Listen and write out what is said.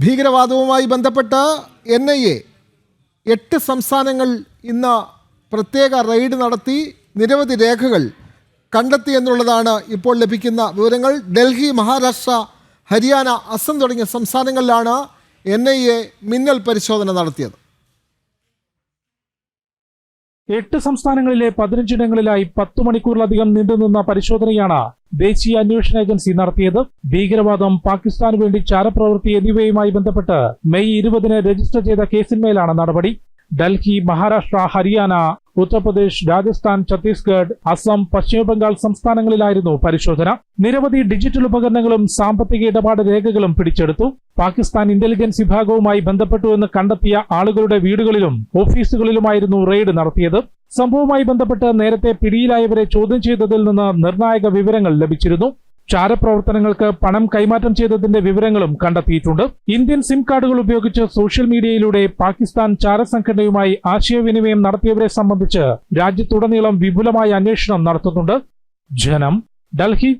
ഭീകരവാദവുമായി ബന്ധപ്പെട്ട് N I A എട്ട് സംസ്ഥാനങ്ങൾ ഇന്ന് പ്രത്യേക റെയ്ഡ് നടത്തി നിരവധി രേഖകൾ കണ്ടെത്തി എന്നുള്ളതാണ് ഇപ്പോൾ ലഭിക്കുന്ന വിവരങ്ങൾ. ഡൽഹി മഹാരാഷ്ട്ര ഹരിയാന അസം തുടങ്ങിയ സംസ്ഥാനങ്ങളിലാണ് എൻ ഐ എ മിന്നൽ പരിശോധന നടത്തിയത്. എട്ട് സംസ്ഥാനങ്ങളിലെ പതിനഞ്ചിടങ്ങളിലായി പത്തു മണിക്കൂറിലധികം നീണ്ടുനിന്ന പരിശോധനയാണ് ദേശീയ അന്വേഷണ ഏജൻസി നടത്തിയത് ഭീകരവാദം പാകിസ്ഥാന് വേണ്ടി ചാരപ്രവൃത്തി എന്നിവയുമായി ബന്ധപ്പെട്ട് മെയ് ഇരുപതിന് രജിസ്റ്റർ ചെയ്ത കേസിന്മേലാണ് നടപടി. ഡൽഹി മഹാരാഷ്ട്ര ഹരിയാന ഉത്തർപ്രദേശ് രാജസ്ഥാൻ ഛത്തീസ്ഗഡ് അസം പശ്ചിമബംഗാൾ സംസ്ഥാനങ്ങളിലായിരുന്നു പരിശോധന. നിരവധി ഡിജിറ്റൽ ഉപകരണങ്ങളും സാമ്പത്തിക ഇടപാട് രേഖകളും പിടിച്ചെടുത്തു. പാകിസ്ഥാൻ ഇന്റലിജൻസ് വിഭാഗവുമായി ബന്ധപ്പെട്ടുവെന്ന് കണ്ടെത്തിയ ആളുകളുടെ വീടുകളിലും ഓഫീസുകളിലുമായിരുന്നു റെയ്ഡ് നടത്തിയത്. സംഭവവുമായി ബന്ധപ്പെട്ട് നേരത്തെ പിടിയിലായവരെ ചോദ്യം ചെയ്തതിൽ നിന്ന് നിർണായക വിവരങ്ങൾ ലഭിച്ചിരുന്നു. ചാരപ്രവർത്തനങ്ങൾക്ക് പണം കൈമാറ്റം ചെയ്തതിന്റെ വിവരങ്ങളും കണ്ടെത്തിയിട്ടുണ്ട്. ഇന്ത്യൻ സിം കാർഡുകൾ ഉപയോഗിച്ച് സോഷ്യൽ മീഡിയയിലൂടെ പാകിസ്ഥാൻ ചാരസംഘടനയുമായി ആശയവിനിമയം നടത്തിയവരെ സംബന്ധിച്ച് രാജ്യത്തുടനീളം വിപുലമായ അന്വേഷണം നടത്തുന്നുണ്ട്. ജനം ഡൽഹി